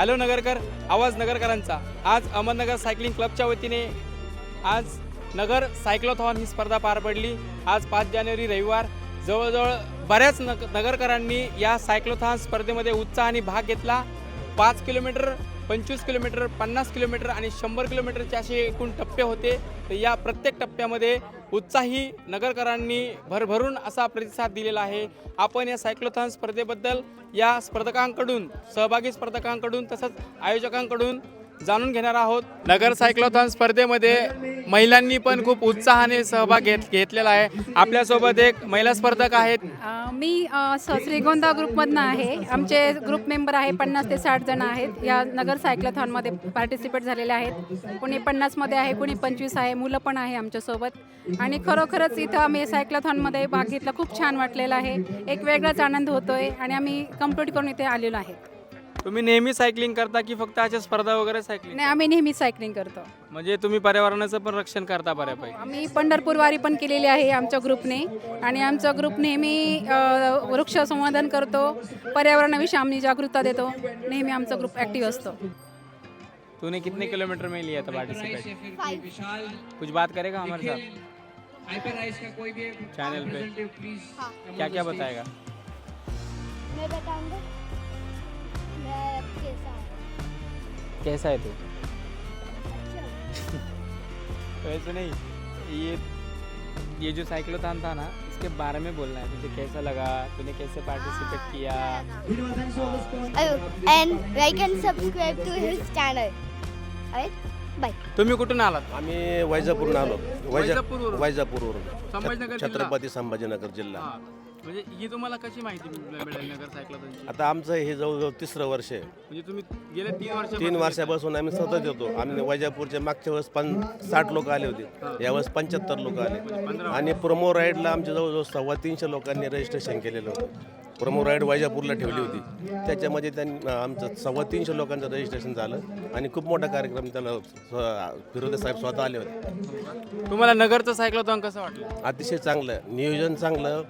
Hello Nagarkar आवाज नगरकरांचा. आज Ahmednagar cycling क्लबच्या वतीने आज नगर सायक्लोथॉन ही स्पर्धा पार पडली. आज पाच जानेवारी रविवार. जवळजवळ बऱ्याच नग नगरकरांनी या सायक्लोथॉन स्पर्धेमध्ये उत्साहाने भाग घेतला. पाच किलोमीटर पंचवीस किलोमीटर पन्नास किलोमीटर आणि शंभर किलोमीटरचे असे एकूण टप्पे होते. तर या प्रत्येक टप्प्यामध्ये उत्साही नगरकरांनी भरभरून असा प्रतिसाद दिलेला आहे. आपण या सायक्लोथॉन स्पर्धेबद्दल या स्पर्धकांकडून सहभागी स्पर्धकांकडून तसंच आयोजकांकडून जाणून घेणार आहोत. नगर सायक्लोथॉन स्पर्धेमध्ये महिलांनी पण खूप उत्साहाने सहभाग घेत घेतलेला आहे. आपल्यासोबत एक महिला स्पर्धक आहेत. अ, मी अ, स- श्रीगोंदा ग्रुपमधनं आहे. आमचे ग्रुप मेंबर आहे पन्नास ते साठ जण आहेत. या नगर सायक्लथॉनमध्ये पार्टिसिपेट झालेले आहेत. कुणी पन्नासमध्ये आहे कुणी पंचवीस आहे. मुलं पण आहे आमच्यासोबत. आणि खरोखरच इथं आम्ही सायक्लथॉनमध्ये भाग घेतला. खूप छान वाटलेला आहे. एक वेगळाच आनंद होतोय आणि आम्ही कंप्लीट करून इथे आलेलो आहे. तुम्ही नेहमी सायकलिंग करता की फक्त अशा स्पर्धा वगैरे सायकलिंग आणि आम्ही नेहमी सायकलिंग करतो. म्हणजे तुम्ही पर्यावरणाचं पण रक्षण करता बऱ्यापैकी. आम्ही पंढरपूर वारी पण केलेली आहे आमच्या ग्रुपने. आणि आमचा ग्रुप नेहमी अ, वृक्ष संवर्धन करतो. पर्यावरणाविषयी आम्ही जागरूकता देतो. नेहमी आमचा ग्रुप ॲक्टिव्ह असतो. तूने कितने किलोमीटर में लिया था पार्टिसिपेट कुछ बात करेगा हमारे साथ चैनल पे. क्या क्या बताएगा? मैं बताऊंगा। कैसा हूँ कैसा है तू वैसे नहीं ये ये जो साइक्लोथॉन था ना इसके बारे में बोलना है तुझे कैसा लगा तूने कैसे पार्टिसिपेट किया like and subscribe to his channel. Alright? Bye. तुम्ही कुठून आलात आम्ही वैजापूरहून आलो वैजा वैजापूरवरून? संभाजीनगर जिल्हा? छत्रपती संभाजीनगर जिल्हा. म्हणजे ही तुम्हाला कशी माहिती मिळाली नगर आता आमचं हे जवळजवळ तिसरं वर्ष आहे. म्हणजे तुम्ही गेल्या तीन वर्ष तीन वर्षापासून आम्ही सतत येतो. आम्ही वैजापूरच्या मागच्या वेळेस पं साठ लोक आले होते. यावेळेस पंच्याहत्तर लोक आले. आणि प्रोमो राईडला आमच्या जवळजवळ सव्वा तीनशे लोकांनी रजिस्ट्रेशन केलेलं होतं. प्रोमो राईड वैजापूरला ठेवली होती. त्याच्यामध्ये त्यांनी आमचं सव्वा तीनशे लोकांचं रजिस्ट्रेशन झालं आणि खूप मोठा कार्यक्रम त्याला फिरोदे साहेब स्वतः आले होते. तुम्हाला नगरचं सायक्लोथॉन कसं वाटलं? अतिशय चांगलं. नियोजन चांगलं.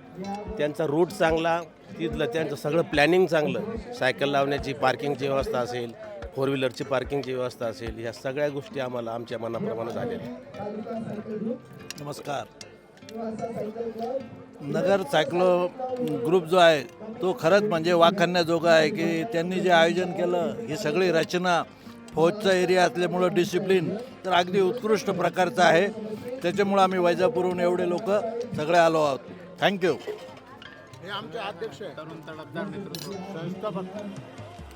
त्यांचा रूट चांगला. तिथलं त्यांचं सगळं प्लॅनिंग चांगलं. सायकल लावण्याची पार्किंगची व्यवस्था असेल फोर व्हीलरची पार्किंगची व्यवस्था असेल ह्या सगळ्या गोष्टी आम्हाला आमच्या मनाप्रमाणे झालेल्या नमस्कार. नगर सायक्लो ग्रुप जो आहे तो खरंच म्हणजे वाखाणण्याजोगा आहे की त्यांनी जे आयोजन केलं ही सगळी रचना फौजचा एरिया असल्यामुळं डिसिप्लिन तर अगदी उत्कृष्ट प्रकारचं आहे. त्याच्यामुळं आम्ही वैजापूरहून एवढे लोक सगळे आलो आहोत. थँक्यू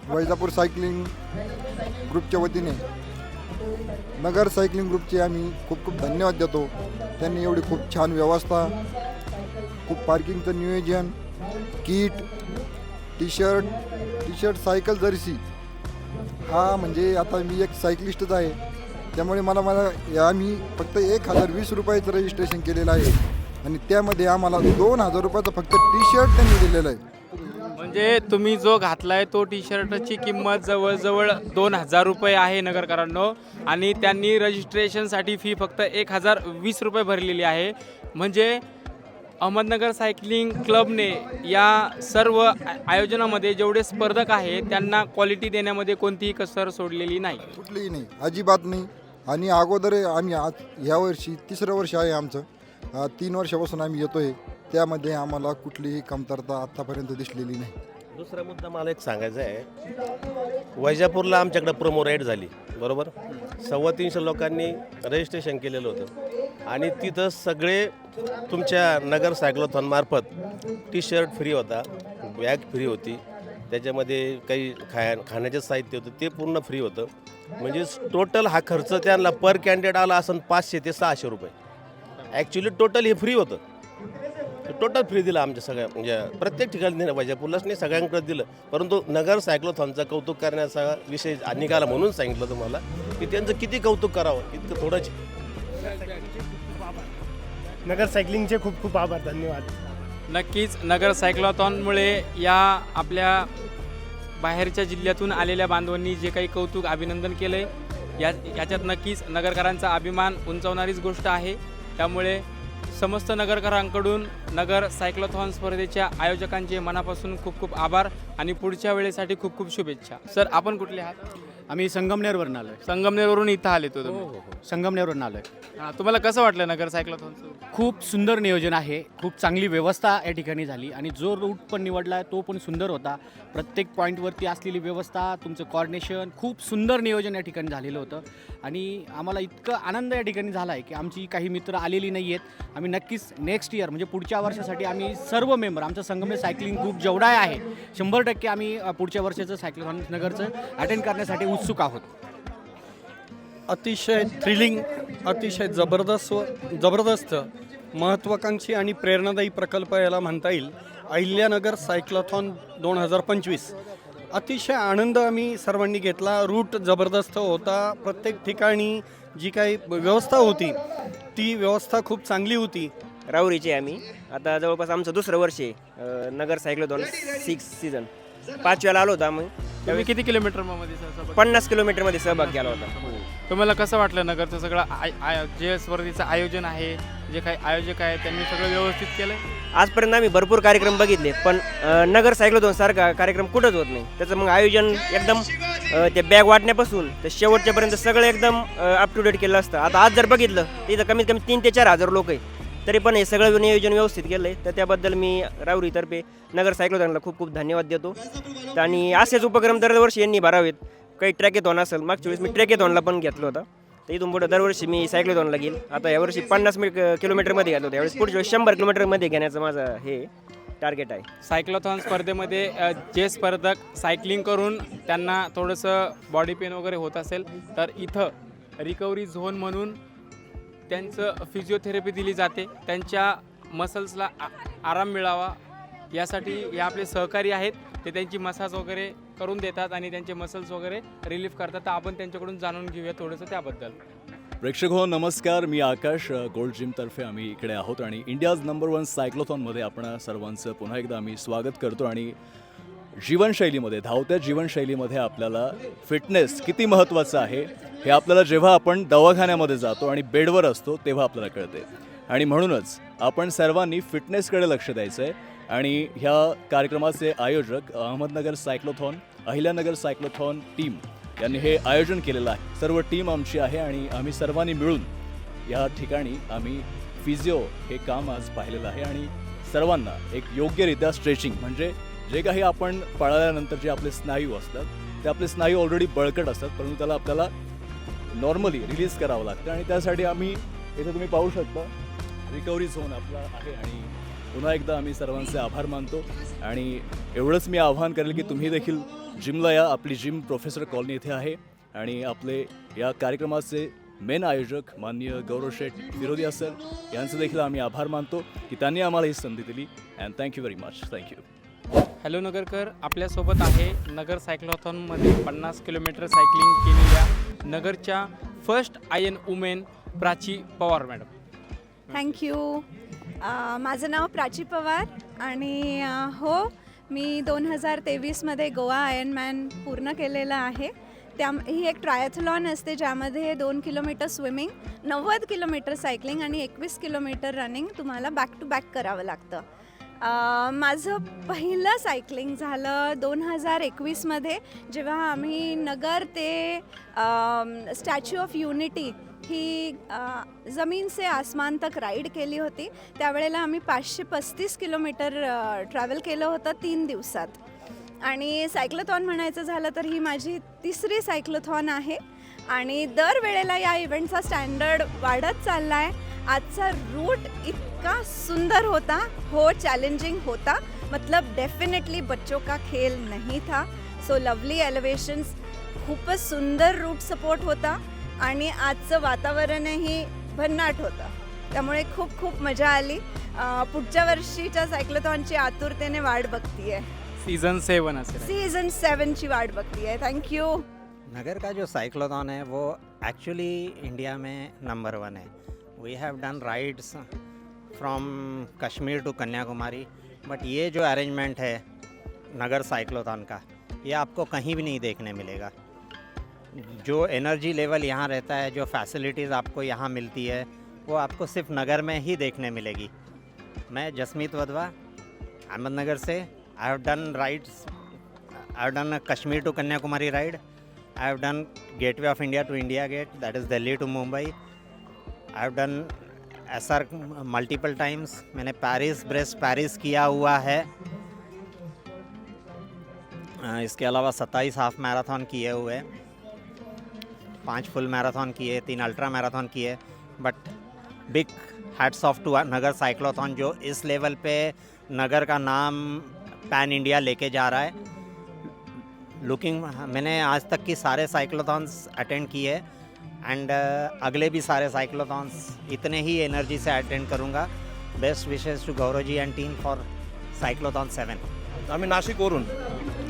वैजापूर सायकलिंग ग्रुपच्या वतीने नगर सायकलिंग ग्रुपचे आम्ही खूप खूप धन्यवाद देतो. त्यांनी एवढी खूप छान व्यवस्था खूप पार्किंगचं नियोजन kit T shirt T shirt cycle jersey. हा म्हणजे आता मी एक सायकलिस्टच आहे. त्यामुळे मला मला या आम्ही फक्त एक हजार वीस रुपयाचं रजिस्ट्रेशन केलेलं आहे. आणि त्यामध्ये आम्हाला दोन हजार रुपयाचं फक्त टी शर्ट त्यांनी दिलेलं आहे. म्हणजे तुम्ही जो घातलाय तो टी शर्टची किंमत जवळजवळ दोन हजार रुपये आहे नगरकरांनो. आणि त्यांनी रजिस्ट्रेशनसाठी फी फक्त एक हजार वीस रुपये भरलेली आहे. म्हणजे अहमदनगर सायकलिंग क्लबने या सर्व आयोजनामध्ये जेवढे स्पर्धक आहेत त्यांना क्वालिटी देण्यामध्ये कोणतीही कसर सोडलेली नाही. कुठलीही नाही. अजिबात नाही. आणि अगोदर आम्ही आज ह्या वर्षी तिसरं वर्ष आहे आमचं. अ, तीन वर्षापासून आम्ही येतो आहे त्यामध्ये आम्हाला कुठलीही कमतरता आत्तापर्यंत दिसलेली नाही. दुसरा मुद्दा मला एक सांगायचा आहे. वैजापूरला आमच्याकडे प्रोमो राईड झाली. बरोबर? सव्वा तीनशे लोकांनी रजिस्ट्रेशन केलेलं होतं. आणि तिथं सगळे तुमच्या नगर सायक्लोथॉनमार्फत टी शर्ट फ्री होता बॅग फ्री होती. त्याच्यामध्ये काही खाय खाण्याचे साहित्य होतं ते पूर्ण फ्री होतं. म्हणजे टोटल हा खर्च त्यांना पर कॅन्डिडेट आला असं पाचशे ते सहाशे रुपये. ॲक्च्युली टोटल हे फ्री होतं. टोटल फ्री दिलं आमच्या सगळ्या म्हणजे प्रत्येक ठिकाणी दिलं. पाहिजे नाही सगळ्यांकडे दिलं. परंतु नगर सायक्लोथॉनचं कौतुक करण्याचा विषय निघाला म्हणून सांगितलं तुम्हाला की त्यांचं किती कौतुक करावं इतकं थोडंच नगर सायकलिंगचे खूप खूप आभार धन्यवाद. नक्कीच नगर सायक्लॉथॉनमुळे या आपल्या बाहेरच्या जिल्ह्यातून आलेल्या बांधवांनी जे काही कौतुक अभिनंदन केलं आहे या याच्यात नक्कीच नगरकरांचा अभिमान उंचावणारीच गोष्ट आहे. त्यामुळे समस्त नगरकरांकडून नगर सायक्लोथॉन स्पर्धेच्या आयोजकांचे मनापासून खूप खूप आभार आणि पुढच्या वेळेसाठी खूप खूप शुभेच्छा. सर आपण कुठले आहात? आम्ही संगमनेरवरून आलो आहे संगमनेरवरून इथं आले तो तुम्ही. हो संगमनेरवरून आलो आहे हा, तुम्हाला कसं वाटलं नगर सायक्लोथॉनचं खूप सुंदर नियोजन आहे. खूप चांगली व्यवस्था या ठिकाणी झाली आणि जो रूट पण निवडला आहे तो पण सुंदर होता. प्रत्येक पॉईंटवरती असलेली व्यवस्था तुमचं कॉर्डिनेशन खूप सुंदर नियोजन या ठिकाणी झालेलं होतं. आणि आम्हाला इतकं आनंद या ठिकाणी झाला आहे की आमची काही मित्र आलेली नाही आहेत आम्ही नक्कीच नेक्स्ट इयर म्हणजे पुढच्या वर्षासाठी आम्ही सर्व मेंबर आमचं संगमे सायकलिंग ग्रुप जेवढा आहे शंभर टक्के आम्ही पुढच्या वर्षाचं सायक्लोथॉन नगरचं अटेंड करण्यासाठी उत्सुक आहोत. अतिशय थ्रिलिंग अतिशय जबरदस्त जबरदस्त महत्त्वाकांक्षी आणि प्रेरणादायी प्रकल्प याला म्हणता येईल. अहिल्यानगर सायक्लॉथॉन दोन हजार पंचवीस. अतिशय आनंद आम्ही सर्वांनी घेतला. रूट जबरदस्त होता. प्रत्येक ठिकाणी जी काही व्यवस्था होती ती व्यवस्था खूप चांगली होती. राहुरीचे आहे आम्ही. आता जवळपास आमचं दुसरं वर्ष आहे अं, नगर सायक्लोथॉन सिक्स सीझन पाच वेळा आलो होतो आम्ही. तुम्ही किती किलोमीटरमध्ये सर सहभागी? पन्नास किलोमीटरमध्ये सहभाग केला होता. तुम्हाला कसं वाटलं नगरचं सगळं आय- आय- जे स्पर्धेचं आयोजन आहे? जे काही आयोजक आहे त्यांनी सगळं व्यवस्थित केलंय? आजपर्यंत आम्ही भरपूर कार्यक्रम बघितले पण अं, नगर सायक्लोथॉन सारखा कार्यक्रम कुठंच होत नाही. त्याचं मग आयोजन एकदम ते बॅग वाटण्यापासून तर शेवटच्यापर्यंत सगळं एकदम अप टू डेट केलं असतं. आता आज जर बघितलं तर इथं कमीत कमी तीन ते चार हजार लोक आहे. तरी पण हे सगळं नियोजन व्यवस्थित केलं आहे तर त्याबद्दल मी राऊरीतर्फे नगर सायक्लोथॉनला खूप खूप धन्यवाद देतो. आणि असेच उपक्रम दरवर्षी यांनी भरावेत. काही ट्रॅकेथॉन असेल मागच्या वेळेस मी ट्रॅकेथॉनला पण घेतलं होतं. तर इथून पुढे दरवर्षी मी सायक्लोथॉनला घेईल. आता यावर्षी पन्नास मी किलोमीटरमध्ये घेतलं होतं. यावेळेस पुढच्या वेळेस शंभर किलोमीटरमध्ये घेण्याचं माझं हे टार्गेट आहे? सायक्लोथॉन स्पर्धेमध्ये अ, जे स्पर्धक सायकलिंग करून त्यांना थोडंसं बॉडी पेन वगैरे होत असेल तर इथं रिकव्हरी झोन म्हणून त्यांचं फिजिओथेरपी दिली जाते. त्यांच्या मसल्सला आ- आराम मिळावा. यासाठी हे आपले सहकारी आहेत ते त्यांची मसाज वगैरे करून देतात आणि त्यांचे मसल्स वगैरे रिलीफ करतात. तर आपण त्यांच्याकडून जाणून घेऊया थोडंसं त्याबद्दल. प्रेक्षक हो नमस्कार. मी आकाश गोल्ड जिमतर्फे आम्ही इकडे आहोत आणि इंडियाज नंबर वन सायक्लोथॉनमध्ये आपण सर्वांचं पुन्हा एकदा आम्ही स्वागत करतो आणि जीवनशैलीमध्ये धावत्या जीवनशैलीमध्ये आपल्याला फिटनेस किती महत्त्वाचं आहे हे आपल्याला जेव्हा आपण दवाखान्यामध्ये जातो आणि बेडवर असतो तेव्हा आपल्याला कळते. आणि म्हणूनच आपण सर्वांनी फिटनेसकडे लक्ष द्यायचं आहे आणि ह्या कार्यक्रमाचे आयोजक Ahmednagar cyclothon Ahilyanagar cyclothon team यांनी हे आयोजन केलेलं आहे. सर्व टीम आमची आहे आणि आम्ही सर्वांनी मिळून या ठिकाणी आम्ही फिजिओ हे काम आज पाहिलेलं आहे आणि सर्वांना एक योग्यरित्या स्ट्रेचिंग म्हणजे जे काही आपण पळाल्यानंतर जे आपले स्नायू असतात ते आपले स्नायू ऑलरेडी बळकट असतात परंतु त्याला आपल्याला नॉर्मली रिलीज करावं लागतं आणि त्यासाठी आम्ही इथे तुम्ही पाहू शकता रिकव्हरी झोन आपला आहे आणि पुन्हा एकदा आम्ही सर्वांचे आभार मानतो आणि एवढंच मी आव्हान करेल की तुम्ही देखील जिमला या आपली जिम प्रोफेसर कॉलनी इथे आहे. आणि आपले या कार्यक्रमाचे मेन आयोजक माननीय गौरव शेठ विरोधी सर यांचे देखील आम्ही आभार मानतो की त्यांनी आम्हाला ही संधी दिली. And thank you very much thank you hello Nagarkar आपल्यासोबत आहे नगर सायक्लॉथॉनमध्ये पन्नास किलोमीटर सायकलिंग केलेल्या नगरच्या first in women Prachi Pawar madam. Thank you माझं नाव प्राची पवार आणि हो मी दोन हजार तेवीसमध्ये गोवा आयर्नमॅन पूर्ण केलेलं आहे. त्या ही एक ट्रायथलॉन असते ज्यामध्ये दोन किलोमीटर स्विमिंग नव्वद किलोमीटर सायकलिंग आणि एकवीस किलोमीटर रनिंग तुम्हाला बॅक टू बॅक करावं लागतं. माझं पहिलं सायकलिंग झालं दोन हजार एकवीसमध्ये जेव्हा आम्ही नगर ते स्टॅच्यू ऑफ युनिटी ही जमीन से आसमान तक राईड केली होती. त्यावेळेला आम्ही पाचशे पस्तीस किलोमीटर ट्रॅव्हल केलं होतं तीन दिवसात. आणि सायक्लोथॉन म्हणायचं झालं तर ही माझी तिसरी सायक्लोथॉन आहे. आणि दरवेळेला या इव्हेंटचा स्टँडर्ड वाढत चालला आहे आजचा रूट इतका सुंदर होता हो चॅलेंजिंग होता मतलब डेफिनेटली बच्चों का खेल नहीं था। सो लवली एलिवेशन्स खूपच सुंदर रूट सपोर्ट होता आणि आजचं वातावरणही भन्नाट होतं. त्यामुळे खूप खूप मजा आली. पुढच्या वर्षीच्या सायक्लोथॉनची आतुरतेने वाट बघतीये. सीझन सेवन असेल. सीझन सेवनची वाट बघतीये. थँक्यू नगर का जो साइक्लोथॉन है वो एक्चुअली इंडिया में नंबर वन है. We have done rides from Kashmir to Kanyakumari but ये जो अरेंजमेंट है नगर साइक्लोथॉन का, ये आपको कहीं भी नहीं देखने मिलेगा। जो एनर्जी लेवल यहाँ रहता है, जो फैसिलिटीज़ आपको यहाँ मिलती है, वो आपको सिर्फ़ नगर में ही देखने मिलेगी। मैं जसमीत वधवा, अहमदनगर से I have done rides I have done Kashmir to Kanyakumari ride I have done gateway of India to India gate that is Delhi to Mumbai I have done or multiple times Maine Paris Brest Paris किया हुआ है। इसके अलावा सत्ताईस half marathon किए हुए। पाँच फुल marathon किए, तीन अल्ट्रा मैराथन किए। But big hats off to Nagar cyclothon जो इस लेवल पे नगर का नाम पैन इंडिया लेके जा रहा है। लुकिंग मैंने आज तक की सारे साइक्लोथॉन्स अटेंड किए। एंड अगले भी सारे साइक्लोथॉन्स इतने ही एनर्जी से अटेंड करूँगा। Best wishes to Gaurav ji and team for cyclothon seven आम्ही नाशिकवरून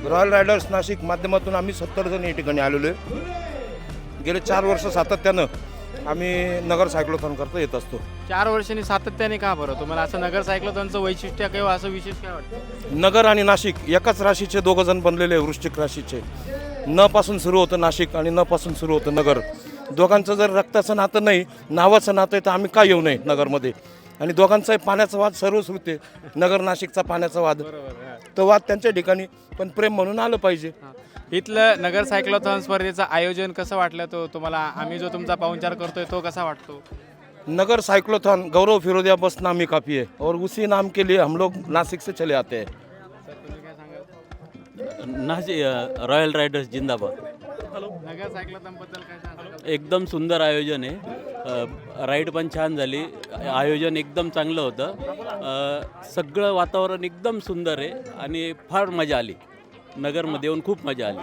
रॉयल रायडर्स नाशिक माध्यमातून आम्ही सत्तर जण या ठिकाणी आलेलो आहे. गेले चार वर्ष सातत्यानं आम्ही नगर सायक्लोथॉन करता येत असतो. चार वर्षांनी सातत्याने का बरं? तुम्हाला असं नगर सायक्लोथॉनचं वैशिष्ट्य किंवा असं विशेष काय वाटतं? नगर आणि नाशिक एकाच राशीचे दोघं जण बनलेले आहे, वृश्चिक राशीचे. न पासून सुरू होतं नाशिक आणि न पासून सुरू होतं नगर. दोघांचं जर रक्ताचं नातं नाही नावाचं नातं आहे तर आम्ही का येऊ नये नगरमध्ये? आणि दोघांचा पाण्याचा वाद सर्वश्रुत आहे नगर नाशिकचा पाण्याचा वाद. तो वाद त्यांच्या ठिकाणी पण प्रेम म्हणून आलं पाहिजे. इथलं नगर सायक्लोथॉन स्पर्धेचं आयोजन कसं वाटलं तो तुम्हाला? आम्ही जो तुमचा पाहुणचार करतोय तो कसा वाटतो? नगर साइक्लोथॉन गौरव फिरोदिया बस नामी काफ़ी है और उसी नाम के लिए हम लोग नासिक से चले आते हैं. नाशिक रॉयल रायडर्स जिंदाबाद. नगर सायक्लोथॉनबद्दल काय एकदम सुंदर आयोजन आहे. राईड पण छान झाली. आयोजन एकदम चांगलं होतं. सगळं वातावरण एकदम सुंदर आहे आणि फार मजा आली. नगरमध्ये येऊन खूप मजा आली.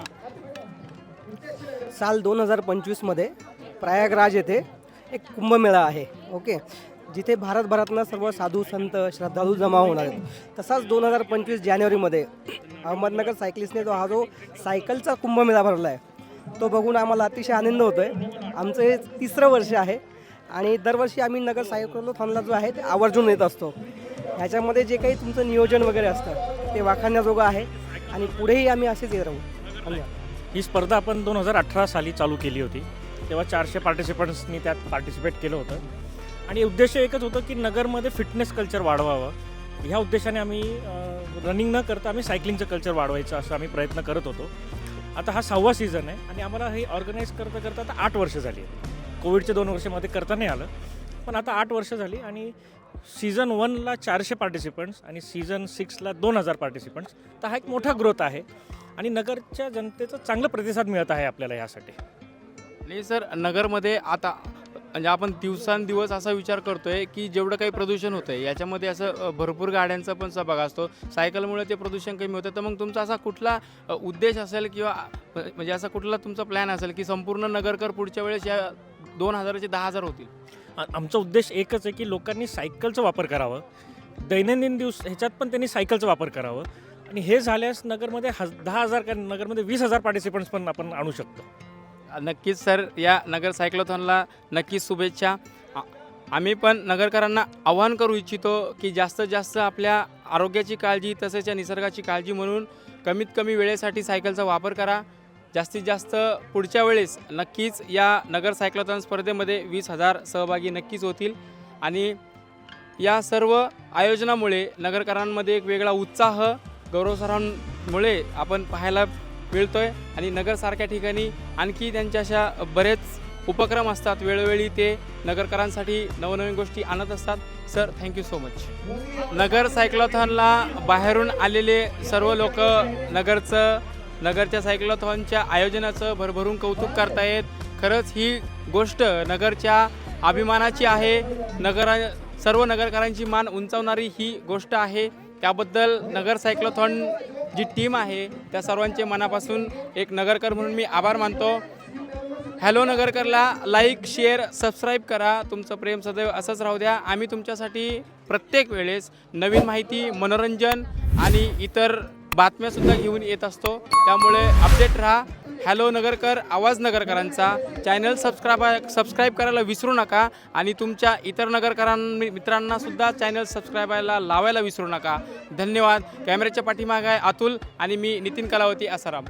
साल दोन हजार पंचवीसमध्ये प्रयागराज येथे एक कुंभमेळा आहे. ओके? जिथे भारतभरातनं सर्व साधू संत श्रद्धाळू जमा होणार आहेत. तसाच दोन हजार पंचवीस जानेवारीमध्ये अहमदनगर सायकलिस्टने जो हा जो सायकलचा कुंभमेळा भरला आहे तो बघून आम्हाला अतिशय आनंद होतो आहे आमचं हे तिसरं वर्ष आहे आणि दरवर्षी आम्ही नगर सायक्लोथॉनला जो आहे ते आवर्जून येत असतो. ह्याच्यामध्ये जे काही तुमचं नियोजन वगैरे असतं ते वाखाण्याजोगं आहे आणि पुढेही आम्ही असेच येत राहू. धन्यवाद. ही स्पर्धा आपण दोन हजार अठरा साली चालू केली होती. तेव्हा चारशे पार्टिसिपंट्सनी त्यात पार्टिसिपेट केलं होतं. आणि उद्देश एकच होतं की नगरमध्ये फिटनेस कल्चर वाढवावं. ह्या उद्देशाने आम्ही रनिंग न करता आम्ही सायकलिंगचं कल्चर वाढवायचं असं आम्ही प्रयत्न करत होतो. आता हा सहावा सीझन आहे आणि आम्हाला हे ऑर्गनाईज करता करता आता आठ वर्ष झाली आहेत. कोविडच्या दोन वर्षामध्ये करता नाही आलं पण आता आठ वर्ष झाली आणि सीझन वनला चारशे पार्टिसिपंट्स आणि सीझन सिक्सला दोन हजार पार्टिसिपंट्स तर हा एक मोठा ग्रोथ आहे आणि नगरच्या जनतेचा चांगला प्रतिसाद मिळत आहे आपल्याला यासाठी. नाही सर नगरमध्ये आता म्हणजे आपण दिवसांदिवस असा विचार करतोय की जेवढं काही प्रदूषण होतं आहे याच्यामध्ये असं भरपूर गाड्यांचा पण सहभाग असतो. सायकलमुळे ते प्रदूषण कमी होतं तर मग तुमचा असा कुठला उद्देश असेल किंवा म्हणजे असा कुठला तुमचा प्लॅन असेल की संपूर्ण नगरकर पुढच्या वेळेस या दोन हजाराचे दहा हजार होतील? आमचा उद्देश एकच आहे की लोकांनी सायकलचा वापर करावं. दैनंदिन दिवस ह्याच्यात पण त्यांनी सायकलचा वापर करावं. आणि हे झाल्यास नगरमध्ये हज दहा हजार का नगरमध्ये वीस हजार पार्टिसिपंट्स पण आपण आणू शकतो. नक्कीच सर या नगर सायक्लोथॉनला नक्कीच शुभेच्छा. आम्ही पण नगरकरांना आवाहन करू इच्छितो की जास्तीत जास्त आपल्या आरोग्याची काळजी तसेच या निसर्गाची काळजी म्हणून कमीत कमी वेळेसाठी सायकलचा वापर करा. जास्तीत जास्त पुढच्या वेळेस नक्कीच या नगर सायक्लोथॉन स्पर्धेमध्ये वीस हजार सहभागी नक्कीच होतील. आणि या सर्व आयोजनामुळे नगरकरांमध्ये एक वेगळा उत्साह गौरवसरांमुळे आपण पाहायला मिळतो आहे आणि नगरसारख्या ठिकाणी आणखी त्यांच्या अशा बरेच उपक्रम असतात. वेळोवेळी ते नगरकरांसाठी नवनवीन गोष्टी आणत असतात. Sir thank you so much Nagar सायक्लोथॉनला बाहेरून आलेले सर्व लोक नगरचं नगरच्या सायक्लोथॉनच्या आयोजनाचं भरभरून कौतुक करतायत. खरंच ही गोष्ट नगरच्या अभिमानाची आहे. नगरा सर्व नगरकरांची मान उंचावणारी ही गोष्ट आहे. त्याबद्दल नगर सायक्लोथॉन जी टीम आहे त्या सर्वांचे मनापासून एक नगरकर म्हणून मी आभार मानतो. हॅलो नगरकरला लाईक शेअर सबस्क्राईब करा. तुमचं प्रेम सदैव असंच राहू द्या. आम्ही तुमच्यासाठी प्रत्येक वेळेस नवीन माहिती मनोरंजन आणि इतर बातम्यासुद्धा घेऊन येत असतो. त्यामुळे अपडेट राहा. हॅलो नगरकर आवाज नगरकरांचा. चॅनल सबस्क्राईब सबस्क्राईब करायला विसरू नका आणि तुमच्या इतर नगरकरां मित्रांनासुद्धा चॅनल सबस्क्राईबायला लावायला विसरू नका. धन्यवाद. कॅमेऱ्याच्या पाठीमागे आहे अतुल आणि मी नितीन कलावती आसाराम.